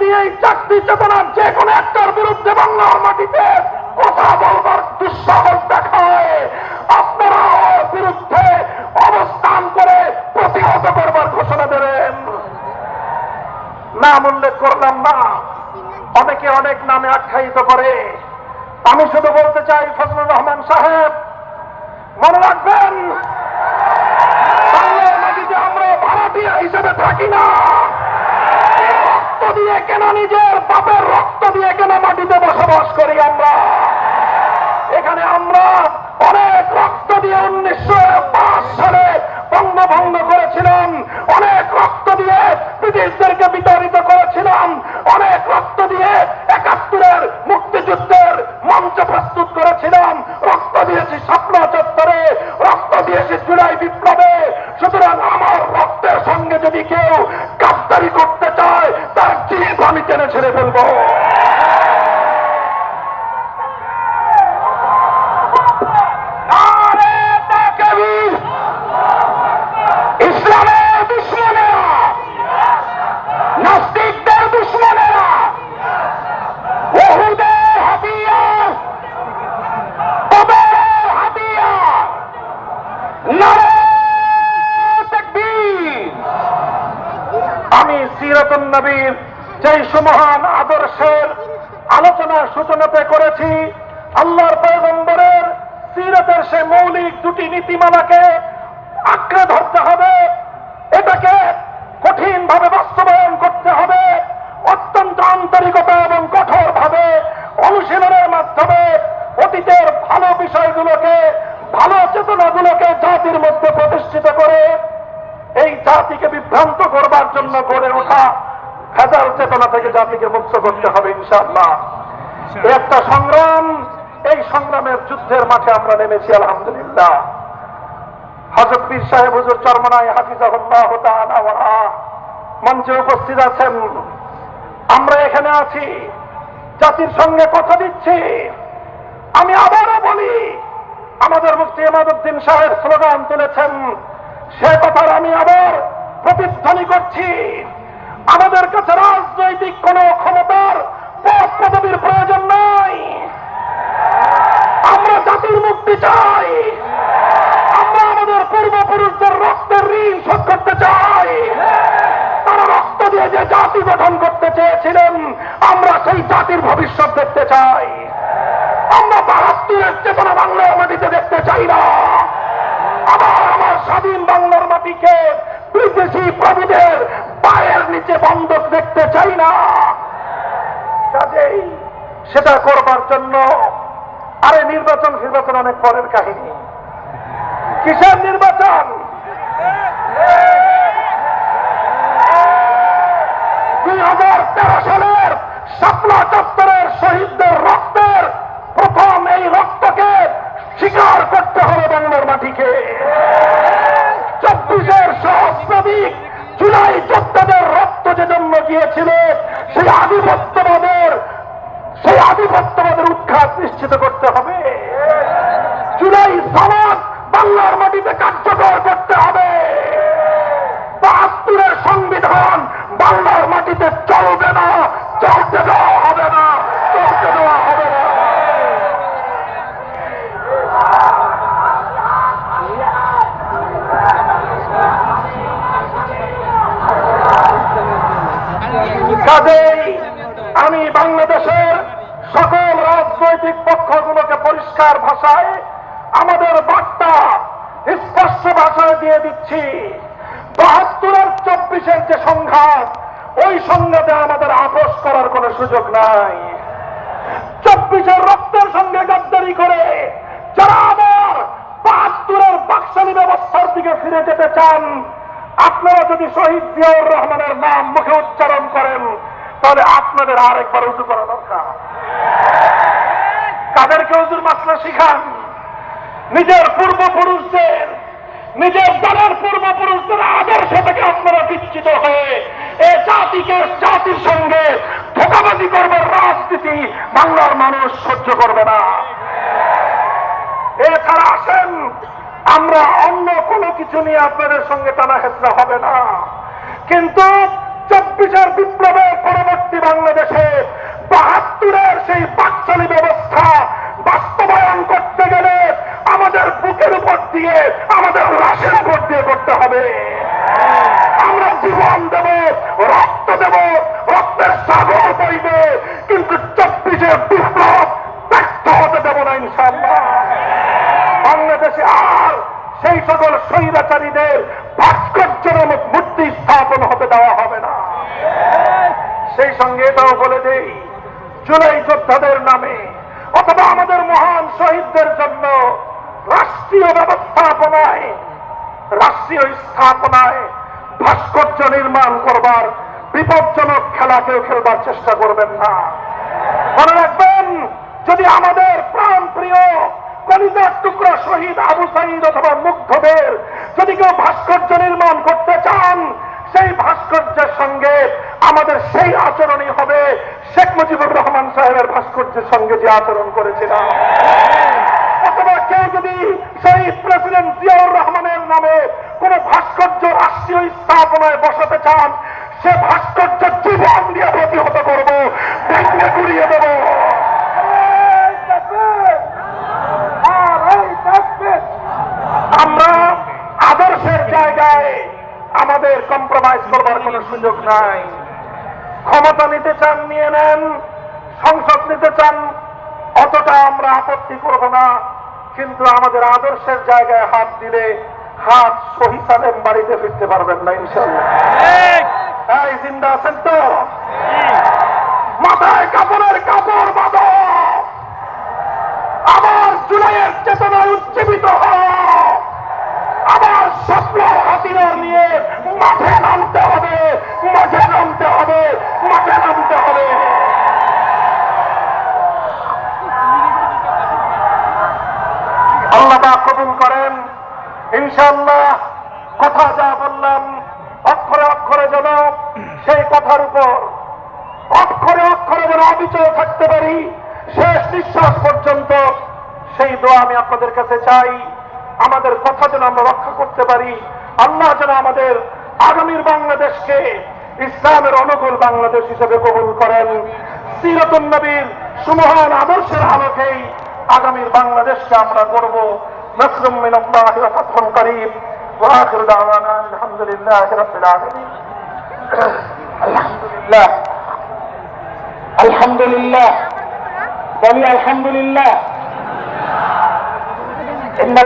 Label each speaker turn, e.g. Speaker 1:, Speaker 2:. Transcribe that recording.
Speaker 1: দিয়ে এই চাকরি চেতনার যে কোনো একটার বিরুদ্ধে বাংলার মাটিতে কথা বলবার দুঃসাহস দেখায়। আপনারা বিরুদ্ধে অবস্থান করে প্রতিহত করবার ঘোষণা দেবেন নাম উল্লেখ করলাম না। অনেকে অনেক নামে আখ্যায়িত করে। আমি শুধু বলতে চাই, ফজলুর রহমান সাহেব, মনে রাখবেন আমরা ভাড়াটিয়া হিসেবে থাকি না। দিয়ে কেন নিজের বাপের রক্ত দিয়ে কেন মাটিতে বসবাস করি আমরা? এখানে আমরা অনেক রক্ত দিয়ে উনিশশো পাঁচ সালে বঙ্গভঙ্গ করেছিলাম। অনেক রক্ত দিয়ে ব্রিটিশদেরকে বিতাড়িত করেছিলাম। অনেক রক্ত দিয়ে একাত্তরের মুক্তিযুদ্ধের মঞ্চ প্রস্তুত করেছিলাম। রক্ত দিয়েছি স্বপ্ন চত্বরে, রক্ত দিয়েছি জুলাই বিপ্লবে। সুতরাং আমার রক্তের সঙ্গে যদি কেউ কাপ্তারি করতে টেনে ছেড়ে ফেলব? নবীর যেই সুমহান আদর্শের আলোচনার সূচনাতে করেছি, আল্লাহর পয়গম্বরের সিরাতের সে মৌলিক দুটি নীতিমালাকে আঁকড়ে ধরতে হবে। এটাকে কঠিন ভাবে বাস্তবায়ন করতে হবে, অত্যন্ত আন্তরিকতা এবং কঠোর ভাবে অনুশীলনের মাধ্যমে অতীতের ভালো বিষয়গুলোকে, ভালো চেতনাগুলোকে জাতির মধ্যে প্রতিষ্ঠিত করে এই জাতিকে বিভ্রান্ত করবার জন্য গড়ে ওঠা ভেজাল চেতনা থেকে জাতিকে মুক্ত করতে হবে ইনশাআল্লাহ। একটা সংগ্রাম এই সংগ্রামের যুদ্ধের মাঠে আমরা নেমেছি আলহামদুলিল্লাহ। হজরত পীর সাহেব হুজুর চরমনায় হাফিজাহুল্লাহ মঞ্চে উপস্থিত আছেন। আমরা এখানে আছি জাতির সঙ্গে কথা দিচ্ছি। আমি আবারও বলি আমাদের মুফতি ইমাদুদ্দিন সাহেব স্লোগান তুলেছেন সে কথার আমি আবার প্রতিধ্বনি করছি। আমাদের কাছে রাজনৈতিক কোন ক্ষমতার পদ পদবীর প্রয়োজন নাই। আমরা জাতির মুক্তি চাই। আমরা আমাদের পূর্বপুরুষদের রক্তের ঋণ শোধ করতে চাই। তারা রক্ত দিয়ে যে জাতি গঠন করতে চেয়েছিলেন, আমরা সেই জাতির ভবিষ্যৎ দেখতে চাই। আমরা বাহাত্তরের চেতনা বাংলার মাটিতে দেখতে চাই না। আবার আমার স্বাধীন বাংলার মাটিকে বিদেশি প্রভুদের পায়ের নিচে বন্ধক দেখতে চাই না, কাজেই সেটা করবার জন্য আরে নির্বাচন নির্বাচন অনেক পরের কাহিনী। কিসের নির্বাচন? দুই হাজার তেরো সালের শাপলা চত্বরের শহীদদের রক্তের প্রথম এই রক্তকে স্বীকার করতে হবে বাংলার মাটিকে। চব্বিশের সহস্রাধিক জুলাই কাজেই আমি বাংলাদেশের সকল রাজনৈতিক পক্ষগুলোকে পরিষ্কার ভাষায় আমাদের বার্তা স্পষ্ট ভাষায় দিয়ে দিচ্ছি। বাহাত্তরের চব্বিশের যে সংঘাত, ওই সংঘাতে আমাদের আপোষ করার কোনো সুযোগ নাই। চব্বিশের রক্তের সঙ্গে গাদ্দারি করে যারা আবার বাহাত্তরের বাকশালী ব্যবস্থার দিকে ফিরে যেতে চান, আপনারা যদি শহীদ জিয়াউর রহমানের নাম মুখে উচ্চারণ করেন তাহলে আপনাদের আরেকবার উঁচু করা দরকার। কাদেরকে হুজুর মাসলা শিখান। নিজের পূর্বপুরুষদের, নিজের দলের পূর্বপুরুষদের আদর্শ থেকে আপনারা বিচ্ছিত হয়ে এ জাতিকে, জাতির সঙ্গে ধোকাবাজি করবার রাজনীতি বাংলার মানুষ সহ্য করবে না। এছাড়া আসেন, আমরা অন্য কোনো কিছু নিয়ে আপনাদের সঙ্গে টানা হেসরা হবে না। কিন্তু চব্বিশের বিপ্লবের পরবর্তী বাংলাদেশে বাহাত্তরের সেই পাকচালি ব্যবস্থা বাস্তবায়ন করতে গেলে আমাদের বুকের উপর দিয়ে, আমাদের লাশের উপর দিয়ে করতে হবে। আমরা জীবন দেব, রক্ত দেব, রক্তের সাগর বইব, কিন্তু চব্বিশের বিপ্লব ব্যর্থ হতে দেব না ইনশাল্লাহ বাংলাদেশে আর সেই সকল স্বৈরাচারীদের ভাস্কর্যের মূর্তি স্থাপন হতে দেওয়া হবে না। সেই সঙ্গে এটাও বলে দেই, জুলাই যোদ্ধাদের নামে অথবা আমাদের মহান শহীদদের জন্য রাষ্ট্রীয় ব্যবস্থাপনায়, রাষ্ট্রীয় স্থাপনায় ভাস্কর্য নির্মাণ করবার বিপজ্জনক খেলা কেউ খেলবার চেষ্টা করবেন না। মনে রাখবেন, যদি আমাদের প্রাণ প্রিয় কলিজার টুকরা শহীদ আবু সাইদ অথবা মুগ্ধদের যদি কেউ ভাস্কর্য নির্মাণ করতে চান, সেই ভাস্কর্যের সঙ্গে আমাদের সেই আচরণই হবে। শেখ মুজিবুর রহমান সাহেবের ভাস্কর্যের সঙ্গে যে আচরণ করেছিলাম। অথবা কেউ যদি শহীদ প্রেসিডেন্ট জিয়াউর রহমানের নামে কোন ভাস্কর্য রাষ্ট্রীয় স্থাপনায় বসাতে চান, সে ভাস্কর্য জীবন দিয়ে প্রতিহত করব, ভেঙে গুড়িয়ে দেব। আমরা আদর্শের জায়গায় আমাদের কম্প্রোমাইজ করবার কোনো সুযোগ নাই। ক্ষমতা নিতে চান নিয়ে নেন। সংসদ নিতে চান অতটা আমরা আপত্তি করব না। কিন্তু আমাদের আদর্শের জায়গায় হাত দিলে হাত সহি সালেম বাড়িতে ফিরতে পারবেন না ইনশাল্লাহ জিন্দা আছেন তো? মাথায় কাপড়ের কাপড় বাঁধ। আমার জুলাইয়ের চেতনায় উজ্জীবিত আমার স্বপ্ন হাতিরা নিয়ে মাঠে নামতে হবে মাঠে নামতে হবে। ইনশাআল্লাহ, কথা যা বললাম, অক্ষরে অক্ষরে যেন সেই কথার উপর, অক্ষরে অক্ষরে যেন অবিচয় থাকতে পারি, শেষ নিঃশ্বাস পর্যন্ত সেই দোয়া আমি আপনাদের কাছে চাই। আমাদের কথা যেন আমরা রক্ষা করতে পারি, আল্লাহ যেন আমাদের আগামীর বাংলাদেশকে ইসলামের অনুকূল বাংলাদেশ হিসেবে কবুল করেন। সিরতুল নবীর সুমহান আদর্শের আলোকেই আগামীর বাংলাদেশকে আমরা করব نصر من الله وفتح قريب. وآخر دعوانا الحمد لله رب العالمين. الحمد لله الحمد لله بل الحمد لله إن